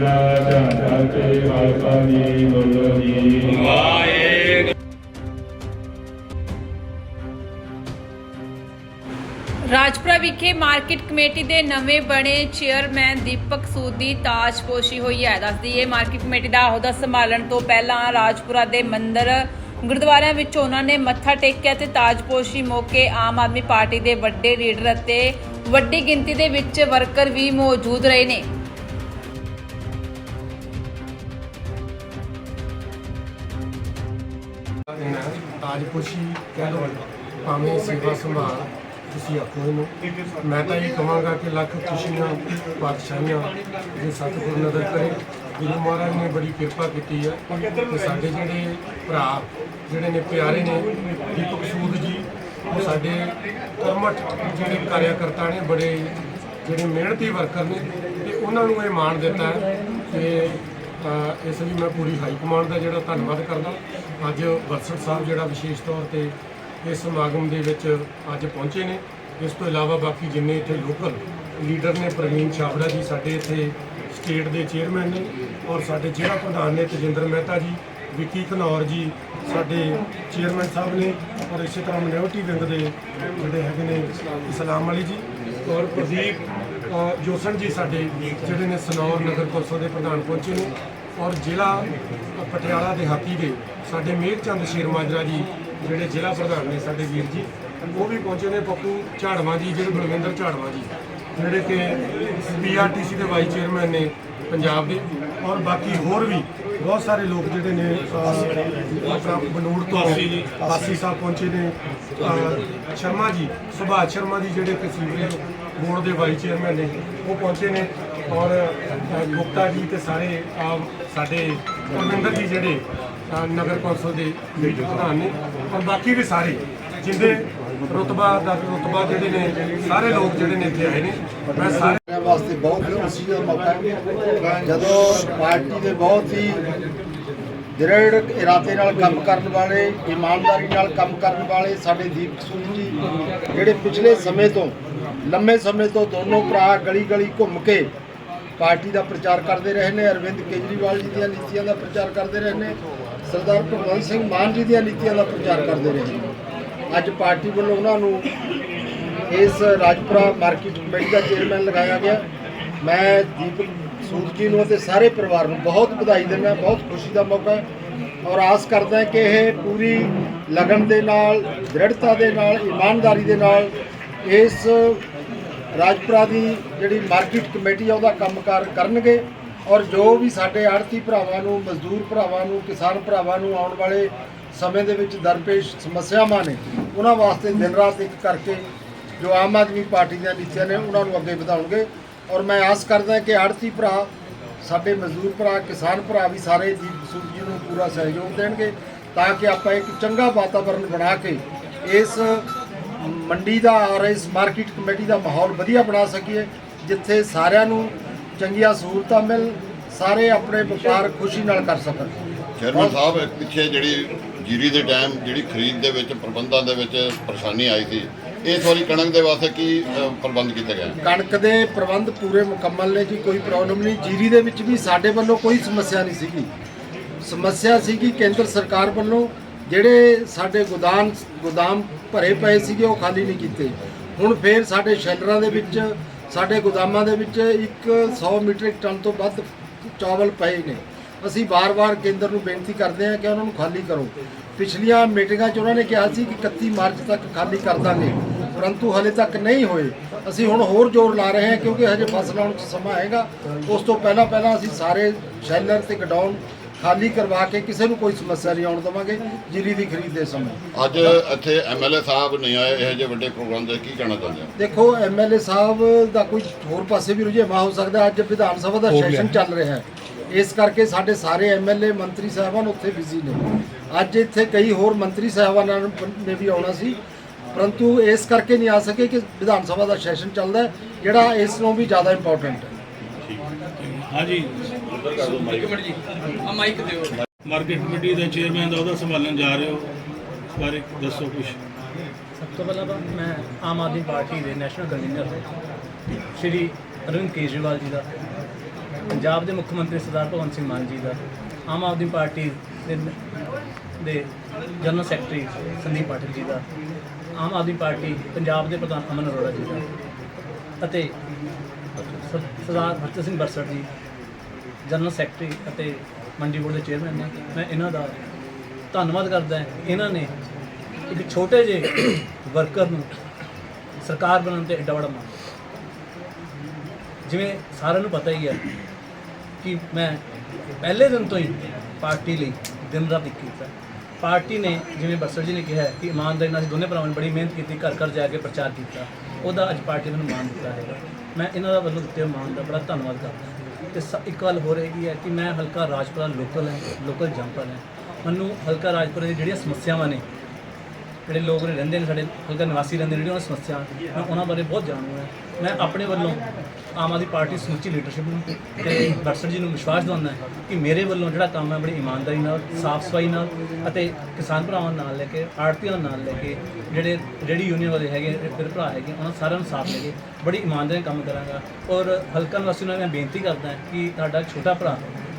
ਜਾਇਆ ਵੀ ਤੇ ਵਾਸਾ ਦੀ ਬੋਲੋ ਜੀ ਰਾਜਪੁਰਾ ਵਿਖੇ ਮਾਰਕੀਟ ਕਮੇਟੀ ਦੇ ਨਵੇਂ ਬਣੇ ਚੇਅਰਮੈਨ ਦੀਪਕ ਸੂਦ ਦੀ ਤਾਜਪੋਸ਼ੀ ਹੋਈ ਹੈ। ਦੱਸਦੀ ਹੈ, ਮਾਰਕੀਟ ਕਮੇਟੀ ਦਾ ਅਹੁਦਾ ਸੰਭਾਲਣ ਤੋਂ ਪਹਿਲਾਂ ਰਾਜਪੁਰਾ ਦੇ ਮੰਦਿਰ ਗੁਰਦੁਆਰਿਆਂ ਵਿੱਚ ਉਹਨਾਂ ਨੇ ਮੱਥਾ ਟੇਕਿਆ ਤੇ ਤਾਜਪੋਸ਼ੀ ਮੌਕੇ ਆਮ ਆਦਮੀ ਪਾਰਟੀ ਦੇ ਵੱਡੇ ਲੀਡਰ ਅਤੇ ਵੱਡੀ ਗਿਣਤੀ ਦੇ ਵਿੱਚ ਵਰਕਰ ਵੀ ਮੌਜੂਦ ਰਹੇ ਨੇ। ਖੁਸ਼ੀ ਕਹਿ ਲਓ ਭਾਵੇਂ ਸੇਵਾ ਸੰਭਾਲ ਤੁਸੀਂ ਆਖੋ ਇਹਨੂੰ। ਮੈਂ ਤਾਂ ਇਹ ਕਹਾਂਗਾ ਕਿ ਲੱਖ ਖੁਸ਼ੀਆਂ, ਪਾਤਸ਼ਾਹੀਆਂ ਜੇ ਸਤਿਗੁਰ ਨਦਰ ਕਰੇ। ਗੁਰੂ ਮਹਾਰਾਜ ਨੇ ਬੜੀ ਕਿਰਪਾ ਕੀਤੀ ਹੈ ਤੇ ਸਾਡੇ ਜਿਹੜੇ ਭਰਾ, ਜਿਹੜੇ ਨੇ ਪਿਆਰੇ ਨੇ, ਦੀਪਕ ਸੂਦ ਜੀ, ਉਹ ਸਾਡੇ ਕਰਮਠ ਜਿਹੜੇ ਕਾਰਿਆਕਰਤਾ ਨੇ, ਬੜੇ ਜਿਹੜੇ ਮਿਹਨਤੀ ਵਰਕਰ ਨੇ, ਤੇ ਉਹਨਾਂ ਨੂੰ ਇਹ ਮਾਣ ਦਿੱਤਾ ਹੈ ਕਿ ਇਸ ਲਈ ਮੈਂ ਪੂਰੀ ਹਾਈ ਕਮਾਂਡ ਦਾ ਜਿਹੜਾ ਧੰਨਵਾਦ ਕਰਦਾ। ਅੱਜ ਵਰਸੜ ਸਾਹਿਬ ਜਿਹੜਾ ਵਿਸ਼ੇਸ਼ ਤੌਰ ਤੇ ਇਸ ਸਮਾਗਮ ਦੇ ਵਿੱਚ ਅੱਜ ਪਹੁੰਚੇ ਨੇ। ਇਸ ਤੋਂ ਇਲਾਵਾ ਬਾਕੀ ਜਿੰਨੇ ਇੱਥੇ ਲੋਕਲ ਲੀਡਰ ਨੇ, ਪ੍ਰਵੀਨ ਛਾਬੜਾ ਜੀ ਸਾਡੇ ਇੱਥੇ ਸਟੇਟ ਦੇ ਚੇਅਰਮੈਨ ਨੇ ਔਰ ਸਾਡੇ ਜ਼ਿਲ੍ਹਾ ਪ੍ਰਧਾਨ ਨੇ ਤਜਿੰਦਰ ਮਹਿਤਾ ਜੀ, ਵਿੱਕੀ ਘਨੌਰ ਜੀ ਸਾਡੇ ਚੇਅਰਮੈਨ ਸਾਹਿਬ ਨੇ ਔਰ ਇਸੇ ਤਰ੍ਹਾਂ ਮਿਨੋਰਟੀ ਵਿੰਗ ਦੇ ਜਿਹੜੇ ਹੈਗੇ ਨੇ, ਇਸਲਾਮ ਵਾਲੀ ਜੀ ਔਰ ਪ੍ਰਦੀਪ ਜੋਸਨ ਜੀ ਸਾਡੇ ਜਿਹੜੇ ਨੇ ਸਨੌਰ ਨਗਰ ਕੌਂਸਲ ਦੇ ਪ੍ਰਧਾਨ ਪਹੁੰਚੇ ਨੇ ਔਰ ਜ਼ਿਲ੍ਹਾ ਪਟਿਆਲਾ ਦੇ ਹਾਕੀ ਦੇ ਸਾਡੇ ਮੇਘ ਚੰਦ ਸ਼ੇਰਮਾਜਰਾ ਜੀ ਜਿਹੜੇ ਜ਼ਿਲ੍ਹਾ ਪ੍ਰਧਾਨ ਨੇ ਸਾਡੇ ਵੀਰ ਜੀ, ਉਹ ਵੀ ਪਹੁੰਚੇ ਨੇ ਪੱਪੂ ਝਾੜਵਾ ਜੀ, ਜਿਹੜੇ ਬਲਵਿੰਦਰ ਝਾੜਵਾ ਜੀ, ਜਿਹੜੇ ਕਿ ਪੀਆਰਟੀਸੀ ਦੇ ਵਾਈਸ ਚੇਅਰਮੈਨ ਨੇ ਪੰਜਾਬ ਦੇ ਔਰ ਬਾਕੀ ਹੋਰ ਵੀ ਬਹੁਤ ਸਾਰੇ ਲੋਕ ਜਿਹੜੇ ਨੇ ਆਪਣਾ ਬਨੂੜ ਤੋਂ ਪਾਸੀ ਸਾਹਿਬ ਪਹੁੰਚੇ ਨੇ। ਸ਼ਰਮਾ ਜੀ ਸੁਭਾਸ਼ ਸ਼ਰਮਾ ਜੀ ਜਿਹੜੇ ਕਿ ਸੀਵਰੇਜ ਬੋਰਡ ਦੇ ਵਾਈਸ ਚੇਅਰਮੈਨ ਨੇ ਉਹ ਪਹੁੰਚੇ ਨੇ ਔਰ ਗੁਪਤਾ ਜੀ ਤੇ ਸਾਰੇ ਸਾਡੇ ਪਰਮਿੰਦਰ ਜੀ ਜਿਹੜੇ ਨਗਰ ਕੌਂਸਲ ਦੇ ਪ੍ਰਧਾਨ ਨੇ ਔਰ ਬਾਕੀ ਵੀ ਸਾਰੇ ਜਿੰਦੇ ਰੁਤਬਾ ਦਾ ਰੁਤਬਾ ਜਿਹੜੇ ਨੇ, ਸਾਰੇ ਲੋਕ ਜਿਹੜੇ ਨੇ ਇੱਥੇ ਆਏ ਨੇ। ਮੈਂ ਸਾਰੇ ਵਾਸਤੇ ਬਹੁਤ ਖੁਸ਼ੀ ਦਾ ਮੌਕਾ। ਹੈ ਜਦੋਂ ਪਾਰਟੀ ਦੇ ਬਹੁਤ ਹੀ ਦ੍ਰਿੜ ਇਰਾਦੇ ਨਾਲ ਕੰਮ ਕਰਨ ਵਾਲੇ, ਇਮਾਨਦਾਰੀ ਨਾਲ ਕੰਮ ਕਰਨ ਵਾਲੇ ਸਾਡੇ ਦੀਪ ਸੂਦ ਜੀ, ਜਿਹੜੇ ਪਿਛਲੇ ਸਮੇਂ ਤੋਂ, ਲੰਮੇ ਸਮੇਂ ਤੋਂ ਦੋਨੋਂ ਭਰਾ ਗਲੀ ਗਲੀ ਘੁੰਮ ਕੇ ਪਾਰਟੀ ਦਾ ਪ੍ਰਚਾਰ ਕਰਦੇ ਰਹੇ ਨੇ, ਅਰਵਿੰਦ ਕੇਜਰੀਵਾਲ ਜੀ ਦੀਆਂ ਨੀਤੀਆਂ ਦਾ ਪ੍ਰਚਾਰ ਕਰਦੇ ਰਹੇ ਨੇ, ਸਰਦਾਰ ਭਗਵੰਤ ਸਿੰਘ ਮਾਨ ਜੀ ਦੀਆਂ ਨੀਤੀਆਂ ਦਾ ਪ੍ਰਚਾਰ ਕਰਦੇ ਰਹੇ ਨੇ। ਅੱਜ ਪਾਰਟੀ ਵੱਲੋਂ ਉਹਨਾਂ ਨੂੰ ਇਸ ਰਾਜਪੁਰਾ ਮਾਰਕੀਟ ਕਮੇਟੀ ਦਾ ਚੇਅਰਮੈਨ ਲਗਾਇਆ ਗਿਆ। ਮੈਂ ਦੀਪਕ ਸੂਦ ਜੀ ਨੂੰ ਅਤੇ ਸਾਰੇ ਪਰਿਵਾਰ ਨੂੰ ਬਹੁਤ ਵਧਾਈ ਦਿੰਦਾ, ਬਹੁਤ ਖੁਸ਼ੀ ਦਾ ਮੌਕਾ ਹੈ ਔਰ ਆਸ ਕਰਦਾ ਕਿ ਇਹ ਪੂਰੀ ਲਗਨ ਦੇ ਨਾਲ, ਦ੍ਰਿੜਤਾ ਦੇ ਨਾਲ, ਇਮਾਨਦਾਰੀ ਦੇ ਨਾਲ ਇਸ ਰਾਜਪੁਰਾ ਦੀ ਜਿਹੜੀ ਮਾਰਕੀਟ ਕਮੇਟੀ ਆ, ਉਹਦਾ ਕੰਮਕਾਰ ਕਰਨਗੇ ਔਰ ਜੋ ਵੀ ਸਾਡੇ ਆੜਤੀ ਭਰਾਵਾਂ ਨੂੰ, ਮਜ਼ਦੂਰ ਭਰਾਵਾਂ ਨੂੰ, ਕਿਸਾਨ ਭਰਾਵਾਂ ਨੂੰ ਆਉਣ ਵਾਲੇ ਸਮੇਂ ਦੇ ਵਿੱਚ ਦਰਪੇਸ਼ ਸਮੱਸਿਆਵਾਂ ਨੇ, ਉਹਨਾਂ ਵਾਸਤੇ ਦਿਨ ਰਾਤ ਇੱਕ ਕਰਕੇ ਜੋ ਆਮ ਆਦਮੀ ਪਾਰਟੀ ਦੀਆਂ ਨੀਤੀਆਂ ਨੇ, ਉਹਨਾਂ ਨੂੰ ਅੱਗੇ ਵਧਾਉਣਗੇ। ਔਰ ਮੈਂ ਆਸ ਕਰਦਾ ਕਿ ਆੜਤੀ ਭਰਾ, ਸਾਡੇ ਮਜ਼ਦੂਰ ਭਰਾ, ਕਿਸਾਨ ਭਰਾ ਵੀ ਸਾਰੇ ਦੀਪ ਸੂਦ ਜੀ ਨੂੰ ਪੂਰਾ ਸਹਿਯੋਗ ਦੇਣਗੇ, ਤਾਂ ਕਿ ਆਪਾਂ ਇੱਕ ਚੰਗਾ ਵਾਤਾਵਰਣ ਬਣਾ ਕੇ ਇਸ ਮੰਡੀ ਦਾ ਔਰ ਇਸ ਮਾਰਕੀਟ ਕਮੇਟੀ ਦਾ ਮਾਹੌਲ ਵਧੀਆ ਬਣਾ ਸਕੀਏ, ਜਿੱਥੇ ਸਾਰਿਆਂ ਨੂੰ ਚੰਗੀਆਂ ਸਹੂਲਤਾਂ ਮਿਲ, ਸਾਰੇ ਆਪਣੇ ਵਪਾਰ ਖੁਸ਼ੀ ਨਾਲ ਕਰ ਸਕਣ। ਚੇਅਰਮੈਨ ਸਾਹਿਬ, ਪਿੱਛੇ ਜਿਹੜੀ ਜੀਰੀ ਦੇ ਟਾਈਮ ਜਿਹੜੀ ਖਰੀਦ ਦੇ ਵਿੱਚ ਪ੍ਰਬੰਧਾਂ ਦੇ ਵਿੱਚ ਪਰੇਸ਼ਾਨੀ ਆਈ ਸੀ ਇਸ ਵਾਰੀ ਕਣਕ ਦੇ ਵਾਸਤੇ ਕੀ ਅ, ਪ੍ਰਬੰਧ ਕੀਤਾ ਗਿਆ ਕਣਕ ਦੇ ਪ੍ਰਬੰਧ ਪੂਰੇ ਮੁਕੰਮਲ ਨੇ ਜੀ ਕੋਈ ਪ੍ਰੋਬਲਮ ਨਹੀਂ। ਜੀਰੀ ਦੇ ਵਿੱਚ ਵੀ ਸਾਡੇ ਵੱਲੋਂ ਕੋਈ ਸਮੱਸਿਆ ਨਹੀਂ ਸੀਗੀ। ਸਮੱਸਿਆ ਸੀਗੀ ਕੇਂਦਰ ਸਰਕਾਰ ਵੱਲੋਂ ਜਿਹੜੇ ਸਾਡੇ ਗੋਦਾਮ ਗੋਦਾਮ ਭਰੇ ਪਏ ਸੀਗੇ ਉਹ ਖਾਲੀ ਨਹੀਂ ਕੀਤੇ। ਹੁਣ ਫੇਰ ਸਾਡੇ ਸ਼ੈਲਰਾਂ ਦੇ ਵਿੱਚ ਸਾਡੇ ਗੋਦਾਮਾਂ ਦੇ ਵਿੱਚ ਇੱਕ 100 ਮੀਟ੍ਰਿਕ ਟਨ ਤੋਂ ਵੱਧ ਚਾਵਲ ਪਏ ਨੇ। ਅਸੀਂ ਵਾਰ-ਵਾਰ ਕੇਂਦਰ ਨੂੰ ਬੇਨਤੀ ਕਰਦੇ ਹਾਂ ਕਿ ਉਹਨਾਂ ਨੂੰ ਖਾਲੀ ਕਰੋ। ਪਿਛਲੀਆਂ ਮੀਟਿੰਗਾਂ 'ਚ ਉਹਨਾਂ ਨੇ ਕਿਹਾ ਸੀ ਕਿ 31 ਮਾਰਚ ਤੱਕ ਖਾਲੀ ਕਰ ਦਾਂਗੇ। ਪਰੰਤੂ ਹਲੇ ਤੱਕ ਨਹੀਂ ਹੋਏ। ਅਸੀਂ ਹੁਣ ਹੋਰ ਜ਼ੋਰ ਲਾ ਰਹੇ ਹਾਂ ਕਿਉਂਕਿ ਹਜੇ ਫਸਲ ਆਉਣ 'ਚ ਸਮਾਂ ਆਏਗਾ ਉਸ ਤੋਂ ਪਹਿਲਾਂ ਪਹਿਲਾਂ ਅਸੀਂ ਸਾਰੇ ਸ਼ੈਲਰ ਤੇ ਗਡਾਊਨ ਖਾਲੀ ਕਰਵਾ ਕੇ ਕਿਸੇ ਨੂੰ ਕੋਈ ਸਮੱਸਿਆ ਨਹੀਂ ਆਉਣ ਦੇਵਾਂਗੇ ਜੀਰੀ ਦੀ ਖਰੀਦ ਦੇ ਸਮੇਂ। ਅੱਜ ਇੱਥੇ ਐਮਐਲਏ ਸਾਹਿਬ ਨਹੀਂ ਆਏ ਇਹੋ ਜਿਹੇ ਵੱਡੇ ਪ੍ਰੋਗਰਾਮ ਦੇ ਕੀ ਕਹਿਣਾ ਚਾਹੁੰਦੇ ਹੋ? ਦੇਖੋ ਐਮਐਲਏ ਸਾਹਿਬ ਦਾ ਕੋਈ ਹੋਰ ਪਾਸੇ ਵੀ ਰੁਝੇਵਾਂ ਹੋ ਸਕਦਾ। ਅੱਜ ਵਿਧਾਨ ਸਭਾ ਦਾ ਸੈਸ਼ਨ ਚੱਲ ਰਿਹਾ ਹੈ। ਇਸ ਕਰਕੇ ਸਾਡੇ ਸਾਰੇ ਐਮਐਲਏ ਮੰਤਰੀ ਸਾਹਿਬਾਨ ਉੱਥੇ ਬਿਜ਼ੀ ਨੇ। ਅੱਜ ਇੱਥੇ ਕਈ ਹੋਰ ਮੰਤਰੀ ਸਾਹਿਬਾਨਾਂ ਨੇ ਵੀ ਆਉਣਾ ਸੀ। ਪਰੰਤੂ ਇਸ ਕਰਕੇ ਨਹੀਂ ਆ ਸਕੇ ਕਿ ਵਿਧਾਨ ਸਭਾ ਦਾ ਸੈਸ਼ਨ ਚੱਲਦਾ ਹੈ ਜਿਹੜਾ ਇਸ ਨੂੰ ਵੀ ਜ਼ਿਆਦਾ ਇੰਪੋਰਟੈਂਟ ਹੈ। ਹਾਂਜੀ। ਮਾਰਕੀਟ ਕਮੇਟੀ ਦੇ ਚੇਅਰਮੈਨ ਦਾ ਉਹਦਾ ਸੰਭਾਲਣ ਜਾ ਰਹੇ ਹੋ ਇਸ ਬਾਰੇ ਦੱਸੋ ਕੁਝ ਸਭ ਤੋਂ ਪਹਿਲਾਂ ਤਾਂ ਮੈਂ ਆਮ ਆਦਮੀ ਪਾਰਟੀ ਦੇ ਨੈਸ਼ਨਲ ਕਨਵੀਨਰ ਸ਼੍ਰੀ ਅਰਵਿੰਦ ਕੇਜਰੀਵਾਲ ਜੀ ਦਾ। ਪੰਜਾਬ ਦੇ ਮੁੱਖ ਮੰਤਰੀ ਸਰਦਾਰ ਭਗਵੰਤ ਸਿੰਘ ਮਾਨ ਜੀ ਦਾ, ਆਮ ਆਦਮੀ ਪਾਰਟੀ ਦੇ ਦੇ ਜਨਰਲ ਸੈਕਟਰੀ ਸੰਦੀਪ ਪਾਟਿਲ ਜੀ ਦਾ, ਆਮ ਆਦਮੀ ਪਾਰਟੀ ਪੰਜਾਬ ਦੇ ਪ੍ਰਧਾਨ ਅਮਨ ਅਰੋੜਾ ਜੀ ਦਾ ਅਤੇ ਸਰਦਾਰ ਹਰਚੰਦ ਸਿੰਘ ਬਰਸੜ ਜੀ, ਜਨਰਲ ਸੈਕਟਰੀ ਅਤੇ ਮੰਡੀ ਬੋਰਡ ਦੇ ਚੇਅਰਮੈਨ ਨੇ। ਮੈਂ ਇਹਨਾਂ ਦਾ ਧੰਨਵਾਦ ਕਰਦਾ ਇਹਨਾਂ ਨੇ ਇੱਕ ਛੋਟੇ ਜਿਹੇ ਵਰਕਰ ਨੂੰ ਸਰਕਾਰ ਬਣਾਉਣ ਤੇ ਏਡਾ ਬੜਾ ਮਾਣ ਜਿਵੇਂ ਸਾਰਿਆਂ ਨੂੰ ਪਤਾ ਹੀ ਹੈ ਕਿ ਮੈਂ ਪਹਿਲੇ ਦਿਨ ਤੋਂ ਹੀ ਪਾਰਟੀ ਲਈ ਦਿਨ ਰਾਤ ਇੱਕ ਕੀਤਾ। ਪਾਰਟੀ ਨੇ ਜਿਵੇਂ ਬਰਸਰ ਜੀ ਨੇ ਕਿਹਾ ਕਿ ਇਮਾਨਦਾਰੀ ਨਾਲ ਅਸੀਂ ਦੋਨੇ ਭਰਾਵਾਂ ਨੇ ਬੜੀ ਮਿਹਨਤ ਕੀਤੀ, ਘਰ ਘਰ ਜਾ ਕੇ ਪ੍ਰਚਾਰ ਕੀਤਾ। ਉਹਦਾ ਅੱਜ ਪਾਰਟੀ ਮੈਨੂੰ ਮਾਣ ਦਿੱਤਾ ਹੈਗਾ। ਮੈਂ ਇਹਨਾਂ ਦਾ ਵੱਲੋਂ ਦਿੱਤੇ ਮਾਣ ਦਾ ਬੜਾ ਧੰਨਵਾਦ ਕਰਦਾ ਹਾਂ। ਤੇ ਸ- ਇੱਕ ਗੱਲ ਹੋ ਰਹੀ ਹੈ ਕਿ ਮੈਂ ਹਲਕਾ ਰਾਜਪੁਰਾ ਲੋਕਲ ਹੈ, ਲੋਕਲ ਜੰਪਰ ਹੈ। ਮੈਨੂੰ ਹਲਕਾ ਰਾਜਪੁਰਾ ਦੀ ਜਿਹੜੀਆਂ ਸਮੱਸਿਆਵਾਂ ਨੇ ਜਿਹੜੇ ਲੋਕ ਨੇ ਰਹਿੰਦੇ ਨੇ, ਸਾਡੇ ਹਲਕਾ ਨਿਵਾਸੀ ਰਹਿੰਦੇ ਨੇ ਜਿਹੜੀਆਂ ਸਮੱਸਿਆ, ਮੈਂ ਉਹਨਾਂ ਬਾਰੇ ਬਹੁਤ ਜਾਣੂ ਹਾਂ। ਮੈਂ ਆਪਣੇ ਵੱਲੋਂ ਆਮ ਆਦਮੀ ਪਾਰਟੀ ਸਮੁੱਚੀ ਲੀਡਰਸ਼ਿਪ ਨੂੰ ਤੇ ਬਰਸਰ ਜੀ ਨੂੰ ਵਿਸ਼ਵਾਸ ਦਿਵਾਉਂਦਾ ਹਾਂ ਕਿ ਮੇਰੇ ਵੱਲੋਂ ਜਿਹੜਾ ਕੰਮ ਹੈ, ਬੜੀ ਇਮਾਨਦਾਰੀ ਨਾਲ ਸਾਫ਼ ਸਫ਼ਾਈ ਨਾਲ ਅਤੇ ਕਿਸਾਨ ਭਰਾਵਾਂ ਨਾਲ ਲੈ ਕੇ ਆੜਤੀਆਂ ਨੂੰ ਨਾਲ ਲੈ ਕੇ, ਜਿਹੜੇ ਜਿਹੜੀ ਯੂਨੀਅਨ ਵਾਲੇ ਹੈਗੇ ਫਿਰ ਭਰਾ ਹੈਗੇ, ਉਹਨਾਂ ਸਾਰਿਆਂ ਨੂੰ ਸਾਥ ਲੈ ਕੇ ਬੜੀ ਇਮਾਨਦਾਰੀ ਨਾਲ ਕੰਮ ਕਰਾਂਗਾ। ਔਰ ਹਲਕਾ ਨਿਵਾਸੀ ਨੂੰ ਮੈਂ ਬੇਨਤੀ ਕਰਦਾ ਕਿ ਤੁਹਾਡਾ ਛੋਟਾ ਭਰਾ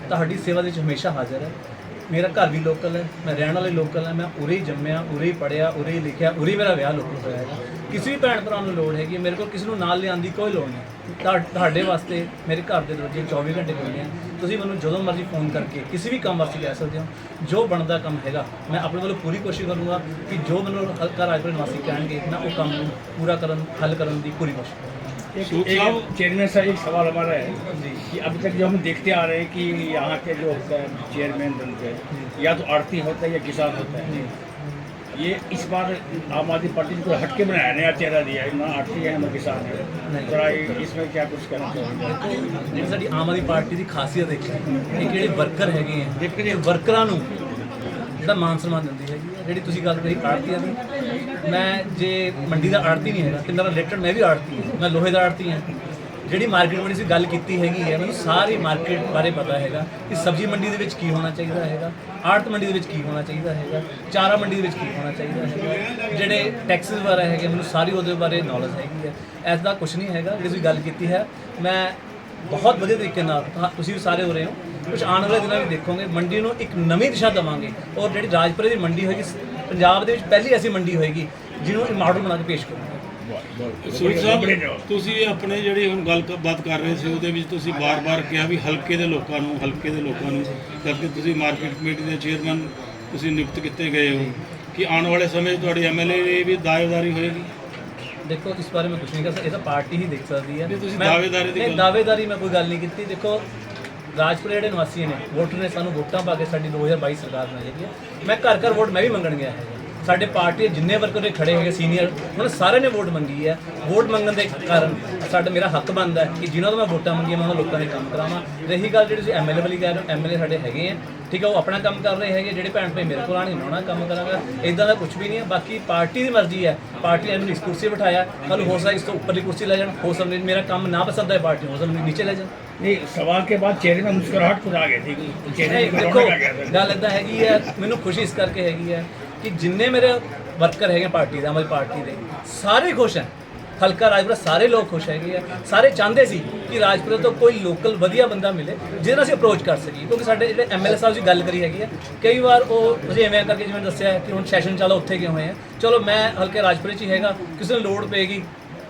ਤੁਹਾਡੀ ਸੇਵਾ ਦੇ ਵਿੱਚ ਹਮੇਸ਼ਾ ਹਾਜ਼ਰ ਹੈ ਮੇਰਾ ਘਰ ਵੀ ਲੋਕਲ ਹੈ, ਮੈਂ ਰਹਿਣ ਵਾਲੇ ਲੋਕਲ ਹੈ, ਮੈਂ ਉਰੇ ਹੀ ਜੰਮਿਆ, ਉਰੇ ਹੀ ਪੜਿਆ ਉਰੇ ਹੀ ਲਿਖਿਆ, ਉਰੇ ਹੀ ਮੇਰਾ ਵਿਆਹ ਲੋਕਲ ਹੋਇਆ ਹੈਗਾ। ਕਿਸੇ ਵੀ ਭੈਣ ਭਰਾ ਨੂੰ ਲੋੜ ਹੈਗੀ, ਮੇਰੇ ਕੋਲ ਕਿਸੇ ਨੂੰ ਨਾਲ ਲਿਆਉਣ ਦੀ ਕੋਈ ਲੋੜ ਨਹੀਂ। ਤੁਹਾ- ਤੁਹਾਡੇ ਵਾਸਤੇ ਮੇਰੇ ਘਰ ਦੇ ਦਰਵਾਜ਼ੇ 24 ਘੰਟੇ ਖੁੱਲ੍ਹੇ ਆ ਤੁਸੀਂ ਮੈਨੂੰ ਜਦੋਂ ਮਰਜ਼ੀ ਫੋਨ ਕਰਕੇ ਕਿਸੇ ਵੀ ਕੰਮ ਵਾਸਤੇ ਲੈ ਸਕਦੇ ਹੋ। ਜੋ ਬਣਦਾ ਕੰਮ ਹੈਗਾ, ਮੈਂ ਆਪਣੇ ਵੱਲੋਂ ਪੂਰੀ ਕੋਸ਼ਿਸ਼ ਕਰੂੰਗਾ ਕਿ ਜੋ ਮੈਨੂੰ ਹਲਕਾ ਰਾਜਪੁਰ ਨਿਵਾਸੀ ਕਹਿਣਗੇ ਨਾ ਉਹ ਕੰਮ ਨੂੰ ਪੂਰਾ ਕਰਨ, ਹੱਲ ਕਰਨ ਦੀ ਪੂਰੀ ਕੋਸ਼ਿਸ਼ ਕਰਾਂਗਾ। चेयरमैन साहब एक सवाल हमारा है कि अभी तक जो हम देखते आ रहे हैं कि यहाँ के जो चेयरमैन बनते हैं या तो आड़ती होता है या किसान होता है ये इस बार आम आदमी पार्टी ने कोई हटके बनाया नया चेहरा दिया है ना आड़ती है ना किसान है नहीं। जरा ये- इसमें क्या कुछ कहना चाहिए ਜਿਹੜੀ ਸਾਡੀ ਆਮ ਆਦਮੀ ਪਾਰਟੀ ਦੀ ਖਾਸੀਅਤ ਹੈ ਕਿ ਜਿਹੜੇ ਵਰਕਰ ਹੈਗੇ ਆ ਇਹ ਵਰਕਰਾਂ ਨੂੰ ਜਿਹੜਾ ਮਾਨ ਸਨਮਾਨ ਦਿੰਦੀ ਹੈਗੀ ਹੈ ਜਿਹੜੀ ਤੁਸੀਂ ਗੱਲ ਕਰੀ ਆੜਤੀਆਂ ਦੀ ਮੈਂ ਜੇ ਮੰਡੀ ਦਾ ਆੜਤੀ ਨਹੀਂ ਹੈਗਾ ਤੇ ਮੇਰਾ ਰਿਲੇਟਡ ਮੈਂ ਵੀ ਆੜਤੀ ਹਾਂ, ਮੈਂ ਲੋਹੇ ਦਾ ਆੜਤੀ ਹਾਂ। ਜਿਹੜੀ ਮਾਰਕੀਟ ਬਾਰੇ ਸੀ, ਗੱਲ ਕੀਤੀ ਹੈਗੀ ਹੈ, ਮੈਨੂੰ ਸਾਰੀ ਮਾਰਕੀਟ ਬਾਰੇ ਪਤਾ ਹੈਗਾ ਕਿ ਸਬਜ਼ੀ ਮੰਡੀ ਦੇ ਵਿੱਚ ਕੀ ਹੋਣਾ ਚਾਹੀਦਾ ਹੈਗਾ ਆੜਤ ਮੰਡੀ ਦੇ ਵਿੱਚ ਕੀ ਹੋਣਾ ਚਾਹੀਦਾ ਹੈਗਾ, ਚਾਰਾ ਮੰਡੀ ਦੇ ਵਿੱਚ ਕੀ ਹੋਣਾ ਚਾਹੀਦਾ ਹੈਗਾ, ਜਿਹੜੇ ਟੈਕਸਸ ਬਾਰੇ ਹੈਗੇ, ਮੈਨੂੰ ਸਾਰੀ ਉਹਦੇ ਬਾਰੇ ਨੌਲੇਜ ਹੈਗੀ ਹੈ। ਐਸਾ ਕੁਝ ਨਹੀਂ ਹੈਗਾ, ਜਿਹੜੀ ਤੁਸੀਂ ਗੱਲ ਕੀਤੀ ਹੈ, ਮੈਂ ਬਹੁਤ ਵਧੀਆ ਤਰੀਕੇ ਨਾਲ ਤੁਹਾ- ਤੁਸੀਂ ਵੀ ਸਾਰੇ ਹੋ ਰਹੇ ਹੋ ਕੁਝ ਆਉਣ ਵਾਲੇ ਦਿਨਾਂ ਵਿੱਚ ਦੇਖੋਗੇ, ਮੰਡੀ ਨੂੰ ਇੱਕ ਨਵੀਂ ਦਿਸ਼ਾ ਦੇਵਾਂਗੇ, ਔਰ ਜਿਹੜੀ ਰਾਜਪੁਰੇ ਦੀ ਮੰਡੀ ਹੋਏਗੀ ਪੰਜਾਬ ਦੇ ਵਿੱਚ ਪਹਿਲੀ ਐਸੀ ਮੰਡੀ ਹੋਏਗੀ ਜਿਹਨੂੰ ਇਹ ਮਾਡਲ ਬਣਾ ਕੇ ਪੇਸ਼ ਕਰਾਂਗੇ ਸਾਹਿਬ ਤੁਸੀਂ ਆਪਣੇ ਜਿਹੜੀ ਹੁਣ ਗੱਲ ਬਾਤ ਕਰ ਰਹੇ ਸੀ ਉਹਦੇ ਵਿੱਚ ਤੁਸੀਂ ਬਾਰ-ਬਾਰ ਕਿਹਾ ਵੀ ਹਲਕੇ ਦੇ ਲੋਕਾਂ ਨੂੰ ਹਲਕੇ ਦੇ ਲੋਕਾਂ ਨੂੰ ਕਰਕੇ ਤੁਸੀਂ ਮਾਰਕੀਟ ਕਮੇਟੀ ਦੇ ਚੇਅਰਮੈਨ ਤੁਸੀਂ ਨਿਯੁਕਤ ਕੀਤੇ ਗਏ ਹੋ ਕਿ ਆਉਣ ਵਾਲੇ ਸਮੇਂ 'ਚ ਤੁਹਾਡੀ ਐਮਐਲਏ ਦੀ ਵੀ ਦਾਅਵੇਦਾਰੀ ਹੋਏਗੀ? ਦੇਖੋ ਇਸ ਬਾਰੇ ਮੈਂ ਕੁਝ ਨਹੀਂ ਕਰ ਸਕਦਾ। ਇਹ ਤਾਂ ਪਾਰਟੀ ਹੀ ਦੇਖ ਸਕਦੀ ਹੈ। ਨਹੀਂ, ਤੁਸੀਂ ਦਾਅਵੇਦਾਰੀ ਦੀ ਨਹੀਂ, ਗੱਲ- ਦਾਅਵੇਦਾਰੀ ਮੈਂ ਕੋਈ ਗੱਲ ਨਹੀਂ ਕੀਤੀ। ਦੇਖੋ ਰਾਜਪੁਰੇ ਜਿਹੜੇ ਨਿਵਾਸੀ ਨੇ, ਵੋਟਰ ਨੇ ਸਾਨੂੰ ਵੋਟਾਂ ਪਾ ਕੇ ਸਾਡੀ 2022 ਸਰਕਾਰ ਬਣਾਈ ਹੈਗੀ ਹੈ ਮੈਂ ਘਰ ਘਰ ਵੋਟ ਮੈਂ ਵੀ ਮੰਗਣ ਗਿਆ। ਹੈਗਾ ਸਾਡੇ ਪਾਰਟੀ ਦੇ ਜਿੰਨੇ ਵਰਕਰ ਨੇ ਖੜੇ ਹੈਗੇ ਸੀਨੀਅਰ ਉਹਨਾਂ ਸਾਰਿਆਂ ਨੇ ਵੋਟ ਮੰਗੀ ਹੈ ਵੋਟ ਮੰਗਣ ਦੇ ਕਾਰਨ ਸਾਡਾ ਮੇਰਾ ਹੱਕ ਬਣਦਾ ਹੈ ਕਿ ਜਿਨ੍ਹਾਂ ਤੋਂ ਮੈਂ ਵੋਟਾਂ ਮੰਗੀਆਂ ਮੈਂ ਉਹਨਾਂ ਲੋਕਾਂ ਦੇ ਕੰਮ ਕਰਾਵਾਂ ਰਹੀ ਗੱਲ ਜਿਹੜੀ ਤੁਸੀਂ ਐਮਐਲਏ ਵਾਲੀ ਕਹਿ ਰਹੇ ਹੋ ਐਮਐਲਏ ਸਾਡੇ ਹੈਗੇ ਆ ਠੀਕ ਹੈ ਉਹ ਆਪਣਾ ਕੰਮ ਕਰ ਰਹੇ ਹੈਗੇ ਜਿਹੜੇ ਭੈਣ ਭਾਈ ਮੇਰੇ ਕੋਲ ਆਣੇ ਉਹਨਾਂ ਕੰਮ ਕਰਾਂਗਾ ਇਦਾਂ ਦਾ ਕੁਝ ਵੀ ਨਹੀਂ ਹੈ ਬਾਕੀ ਪਾਰਟੀ ਦੀ ਮਰਜ਼ੀ ਹੈ ਪਾਰਟੀ ਨੇ ਮੈਨੂੰ ਇਸ ਕੁਰਸੀ 'ਤੇ ਬਿਠਾਇਆ ਕੱਲ ਹੋ ਸਕਦਾ ਇਸ ਤੋਂ ਉੱਪਰਲੀ ਕੁਰਸੀ ਲੈ ਜਾਣ ਹੋ ਸਕਦਾ ਮੇਰਾ ਕੰਮ ਨਾ ਪਸੰਦ ਹੈ ਪਾਰਟੀ ਨੂੰ, ਹੋ ਸਕਦਾ ਮੈਨੂੰ ਨੀਚੇ ਲੈ ਜਾਣ नहीं सवाल के बाद चेहरे में मुस्कुराहट खुद आ गई थी चेहरे ਨਹੀਂ, में ਦੇਖੋ रौनक आ गया था ਗੱਲ ਇਦਾਂ ਹੈਗੀ ਹੈ ਮੈਨੂੰ ਖੁਸ਼ੀ ਇਸ ਕਰਕੇ ਹੈਗੀ ਹੈ ਕਿ ਜਿੰਨੇ ਮੇਰੇ ਵਰਕਰ ਹੈਗੇ ਪਾਰਟੀ ਦਾ ਮੇਰੀ ਪਾਰਟੀ ਦੇ ਸਾਰੇ ਖੁਸ਼ ਹੈ। ਹਲਕਾ ਰਾਜਪੁਰਾ ਸਾਰੇ ਲੋਕ ਖੁਸ਼ ਹੈਗੇ ਆ। ਸਾਰੇ ਚਾਹੁੰਦੇ ਸੀ ਕਿ ਰਾਜਪੁਰਾ ਤੋਂ ਕੋਈ ਲੋਕਲ ਵਧੀਆ ਬੰਦਾ ਮਿਲੇ ਜਿਹਦੇ ਨਾਲ ਅਸੀਂ ਅਪਰੋਚ ਕਰ ਸਕੀਏ। ਕਿਉਂਕਿ ਸਾਡੇ ਜਿਹੜੇ ਐਮਐਲਏ ਸਾਹਿਬ ਜੀ ਗੱਲ ਕਰੀ ਹੈਗੀ ਆ ਕਈ ਵਾਰ ਉਹ ਤੁਸੀਂ ਐਵੇਂ ਕਰਕੇ ਜਿਵੇਂ ਦੱਸਿਆ ਕਿ ਹੁਣ ਸੈਸ਼ਨ ਚੱਲ ਉੱਥੇ ਕਿਉਂ ਹੋਏ ਆ। ਚਲੋ ਮੈਂ ਹਲਕੇ ਰਾਜਪੁਰੇ 'ਚ ਹੀ ਹੈਗਾ ਕਿਸੇ ਨੂੰ ਲੋੜ ਪਏਗੀ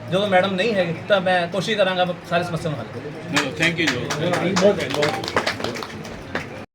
ਜਦੋਂ ਮੈਡਮ ਨਹੀਂ ਹੈਗੇ ਤਾਂ ਮੈਂ ਕੋਸ਼ਿਸ਼ ਕਰਾਂਗਾ ਸਾਰੇ ਸਮੱਸਿਆ ਨੂੰ ਹੱਲ ਕਰਾਂ ਥੈਂਕ ਯੂ ਜੀ